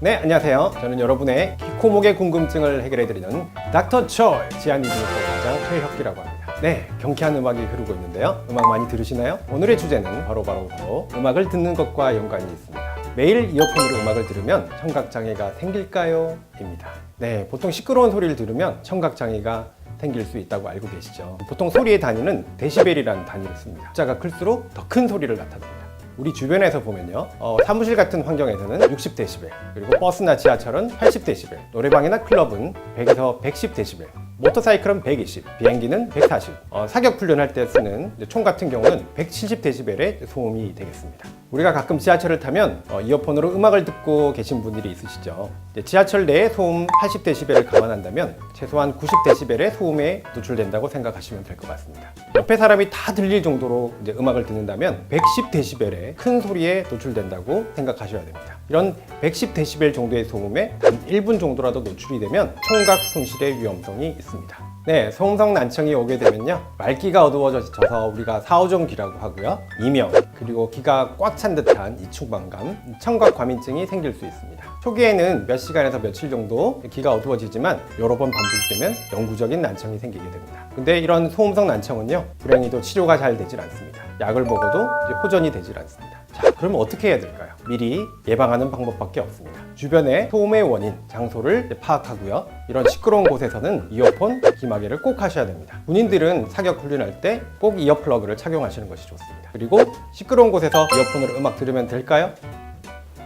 네, 안녕하세요. 저는 여러분의 코목의 궁금증을 해결해드리는 닥터 초이 지안이비누과 원장 최혁기라고 합니다. 네, 경쾌한 음악이 흐르고 있는데요. 음악 많이 들으시나요? 오늘의 주제는 바로 바로 바로 음악을 듣는 것과 연관이 있습니다. 매일 이어폰으로 음악을 들으면 청각장애가 생길까요? 입니다. 네, 보통 시끄러운 소리를 들으면 청각장애가 생길 수 있다고 알고 계시죠. 보통 소리의 단위는 데시벨이라는 단위를 씁니다. 숫자가 클수록 더 큰 소리를 나타냅니다. 우리 주변에서 보면요, 어, 사무실 같은 환경에서는 60데시벨, 그리고 버스나 지하철은 80데시벨, 노래방이나 클럽은 100에서 110데시벨, 모터사이클은 120, 비행기는 140, 어, 사격 훈련할 때 쓰는 총 같은 경우는 170데시벨의 소음이 되겠습니다. 우리가 가끔 지하철을 타면 어, 이어폰으로 음악을 듣고 계신 분들이 있으시죠. 지하철 내의 소음 80데시벨을 감안한다면 최소한 90데시벨의 소음에 노출된다고 생각하시면 될 것 같습니다. 옆에 사람이 다 들릴 정도로 음악을 듣는다면 110데시벨의 큰 소리에 노출된다고 생각하셔야 됩니다. 이런 110데시벨 정도의 소음에 단 1분 정도라도 노출이 되면 청각 손실의 위험성이 있습니다. 네, 소음성 난청이 오게 되면요. 말기가 어두워져서 우리가 사오종기라고 하고요. 이명, 그리고 귀가 꽉 찬 듯한 이충만감, 청각 과민증이 생길 수 있습니다. 초기에는 몇 시간에서 며칠 정도 귀가 어두워지지만 여러 번 반복되면 영구적인 난청이 생기게 됩니다. 근데 이런 소음성 난청은요, 불행히도 치료가 잘 되질 않습니다. 약을 먹어도 호전이 되질 않습니다. 자, 그러면 어떻게 해야 될까요? 미리 예방하는 방법밖에 없습니다. 주변의 소음의 원인, 장소를 파악하고요. 이런 시끄러운 곳에서는 이어폰, 귀마개를 꼭 하셔야 됩니다. 군인들은 사격 훈련할 때 꼭 이어플러그를 착용하시는 것이 좋습니다. 그리고 시끄러운 곳에서 이어폰으로 음악 들으면 될까요?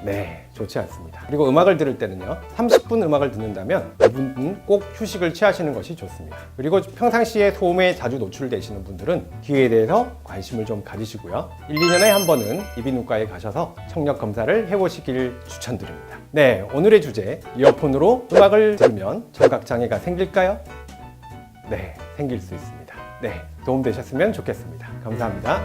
네, 좋지 않습니다. 그리고 음악을 들을 때는요, 30분 음악을 듣는다면 5분은 꼭 휴식을 취하시는 것이 좋습니다. 그리고 평상시에 소음에 자주 노출되시는 분들은 귀에 대해서 관심을 좀 가지시고요. 1, 2년에 한 번은 이비인후과에 가셔서 청력 검사를 해보시길 추천드립니다. 네, 오늘의 주제, 이어폰으로 음악을 들으면 청각장애가 생길까요? 네, 생길 수 있습니다. 네, 도움되셨으면 좋겠습니다. 감사합니다.